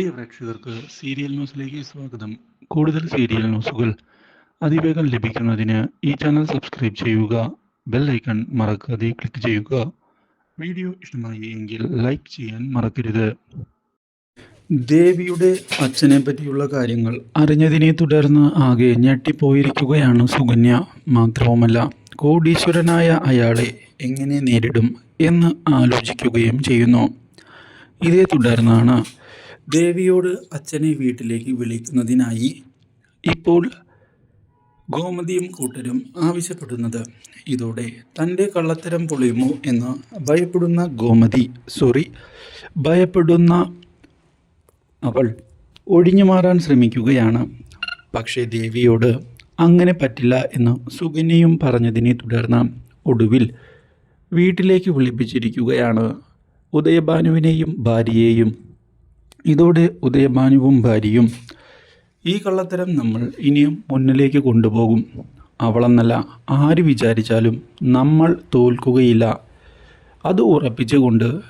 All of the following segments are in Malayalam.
പ്രിയ പ്രേക്ഷകർക്ക് സീരിയൽ ന്യൂസിലേക്ക് സ്വാഗതം. കൂടുതൽ സീരിയൽ ന്യൂസുകൾ അതിവേഗം ലഭിക്കുന്നതിന് ഈ ചാനൽ സബ്സ്ക്രൈബ് ചെയ്യുക ബെൽ ഐക്കൺ മറക്കാതെ ക്ലിക്ക് ചെയ്യുക. വീഡിയോ ഇഷ്ടമായി എങ്കിൽ ലൈക്ക് ചെയ്യാൻ മറക്കരുത്. ദേവിയുടെ അച്ഛനെ പറ്റിയുള്ള കാര്യങ്ങൾ അറിഞ്ഞതിനെ തുടർന്ന് ആകെ ഞെട്ടിപ്പോയിരിക്കുകയാണ് സുകന്യ. മാത്രവുമല്ല കോടീശ്വരനായ അയാളെ എങ്ങനെ നേരിടും എന്ന് ആലോചിക്കുകയും ചെയ്യുന്നു. ഇതേ തുടർന്നാണ് ദേവിയോട് അച്ഛനെ വീട്ടിലേക്ക് വിളിക്കുന്നതിനായി ഇപ്പോൾ ഗോമതിയും കൂട്ടരും ആവശ്യപ്പെടുന്നത്. ഇതോടെ തന്റെ കള്ളത്തരം പൊളിയുമോ എന്ന് ഭയപ്പെടുന്ന ഗോമതി സോറി ഭയപ്പെടുന്ന അവൾ ഒഴിഞ്ഞു മാറാൻ ശ്രമിക്കുകയാണ്. പക്ഷേ ദേവിയോട് അങ്ങനെ പറ്റില്ല എന്ന് സുകന്യയും പറഞ്ഞതിനെ തുടർന്ന് ഒടുവിൽ വീട്ടിലേക്ക് വിളിപ്പിച്ചിരിക്കുകയാണ്. ഉദയഭാനുവിനെയും ഭാര്യയെയും ഇതോടെ ഉദയഭാനുവും ഭാര്യയും ഈ കള്ളത്തരം നമ്മൾ ഇനിയും മുന്നിലേക്ക് കൊണ്ടുപോകും. അവളെന്നല്ല ആര് വിചാരിച്ചാലും നമ്മൾ തോൽക്കുകയില്ല. അത് ഉറപ്പിച്ചുകൊണ്ട്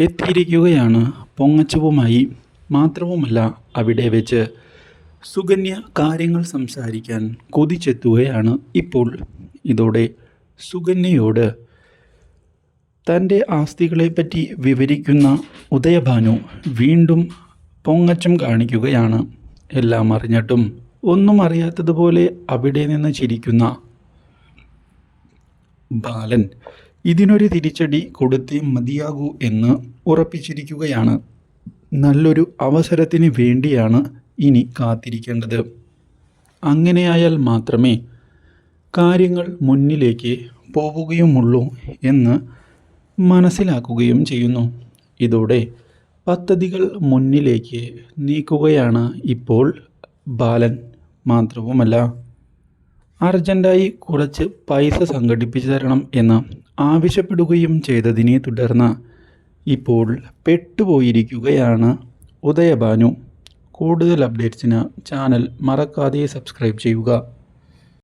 എത്തിയിരിക്കുകയാണ് പൊങ്ങച്ചവുമായി. മാത്രവുമല്ല അവിടെ വെച്ച് സുകന്യ കാര്യങ്ങൾ സംസാരിക്കാൻ കൊതിച്ചെത്തുകയാണ് ഇപ്പോൾ. ഇതോടെ സുകന്യയോട് തന്റെ ആസ്തികളെപ്പറ്റി വിവരിക്കുന്ന ഉദയഭാനു വീണ്ടും പൊങ്ങച്ചം കാണിക്കുകയാണ്. എല്ലാം അറിഞ്ഞിട്ടും ഒന്നും അറിയാത്തതുപോലെ അവിടെ നിന്ന് ചിരിക്കുന്ന ബാലൻ ഇതിനൊരു തിരിച്ചടി കൊടുത്തേ മതിയാകൂ എന്ന് ഉറപ്പിച്ചിരിക്കുകയാണ്. നല്ലൊരു അവസരത്തിന് വേണ്ടിയാണ് ഇനി കാത്തിരിക്കേണ്ടത്. അങ്ങനെയായാൽ മാത്രമേ കാര്യങ്ങൾ മുന്നിലേക്ക് പോവുകയുമുള്ളൂ എന്ന് മനസ്സിലാക്കുകയും ചെയ്യുന്നു. ഇതോടെ പദ്ധതികൾ മുന്നിലേക്ക് നീക്കുകയാണ് ഇപ്പോൾ ബാലൻ മാത്രവുമല്ല. അർജന്റായി കുറച്ച് പൈസ സംഘടിപ്പിച്ചു തരണം എന്ന് ആവശ്യപ്പെടുകയും ചെയ്തതിനെ തുടർന്ന് ഇപ്പോൾ പെട്ടുപോയിരിക്കുകയാണ് ഉദയഭാനു. കൂടുതൽ അപ്ഡേറ്റ്സിന് ചാനൽ മറക്കാതെ സബ്സ്ക്രൈബ് ചെയ്യുക.